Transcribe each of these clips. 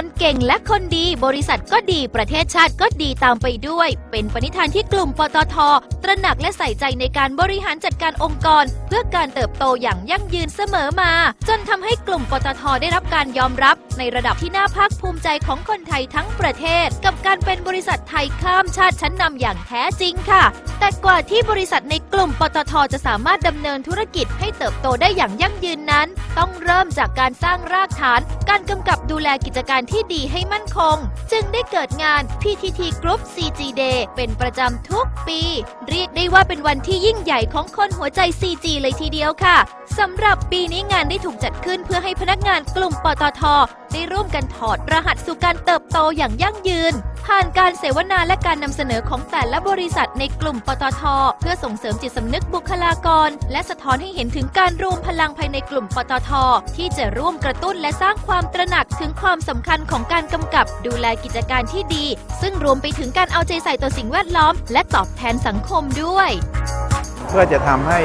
คนเก่งและคนดี บริษัทก็ดีประเทศชาติก็ดีตามไปด้วย เป็นปณิธานที่กลุ่มปตท ตระหนักและใส่ใจในการบริหารจัดการองค์กร เพื่อการเติบโตอย่างยั่งยืนเสมอมา จนทำให้กลุ่มปตทได้รับการยอมรับ ในระดับที่น่าภาคภูมิใจของคนไทยทั้งประเทศ กับการเป็นบริษัทไทยข้ามชาติชั้นนำอย่างแท้จริงค่ะ แต่กว่าที่บริษัทในกลุ่มปตทจะสามารถดำเนินธุรกิจให้เติบโตได้อย่างยั่งยืนนั้น ต้องเริ่มจากการสร้างรากฐาน การกำกับดูแลกิจการที่ดีให้มั่นคง จึงได้เกิดงาน PTT Group CG Day เป็นประจำทุกปีเรียกได้ว่าเป็นวันที่ยิ่งใหญ่ของคนหัวใจ 4G เลยทีเดียวค่ะสำหรับปีนี้งานได้ถูกจัดขึ้นเพื่อให้พนักงานกลุ่มปตท ได้ร่วมกันถอดรหัสสู่การเติบโตอย่างยั่งยืน ผ่านการเสวนาและการนำเสนอของแต่ละบริษัทในกลุ่มปตท เพื่อส่งเสริมจิตสำนึกบุคลากร และสะท้อนให้เห็นถึงการรวมพลังภายในกลุ่มปตท ที่จะร่วมกระตุ้นและสร้างความตระหนักถึงความสำคัญของการกำกับดูแลกิจการที่ดี ซึ่งรวมไปถึงการเอาใจใส่ต่อสิ่งแวดล้อม และตอบแทนสังคมด้วย เพื่อจะทำให้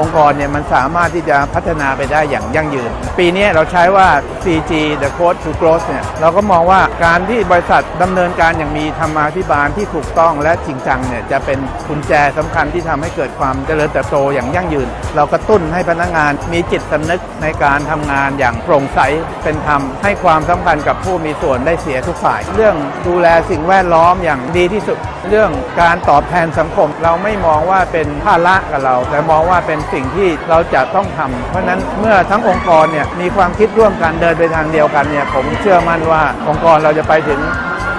องค์กรเนี่ยมันสามารถที่จะพัฒนาไปได้อย่างยั่งยืน ปีนี้เราใช้ว่า CG the Code to Growth เนี่ยเราก็มองว่าการที่บริษัทดำเนินการอย่างมีธรรมาภิบาลที่ถูกต้องและจริงจังเนี่ยจะเป็นกุญแจสำคัญที่ทำให้เกิดความเจริญเติบโตอย่างยั่งยืน เรากระตุ้นให้พนักงานมีจิตสำนึกในการทำงานอย่างโปร่งใสเป็นธรรม ให้ความสำคัญกับผู้มีส่วนได้เสียทุกฝ่าย เรื่องดูแลสิ่งแวดล้อมอย่างดีที่สุด เรื่องการตอบแทนสังคม เราไม่มองว่าเป็นภาระกับเรา แต่มองว่าเป็นสิ่งที่เราจะต้องทำเพราะฉะนั้นเมื่อทั้งองค์กรเนี่ยมีความคิดร่วมกันเดินไปทางเดียวกันเนี่ยผมเชื่อมั่นว่าองค์กรเราจะไปถึง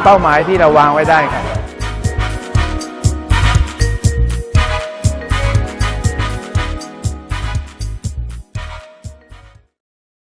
เป้าหมายที่เราวางไว้ได้ครับ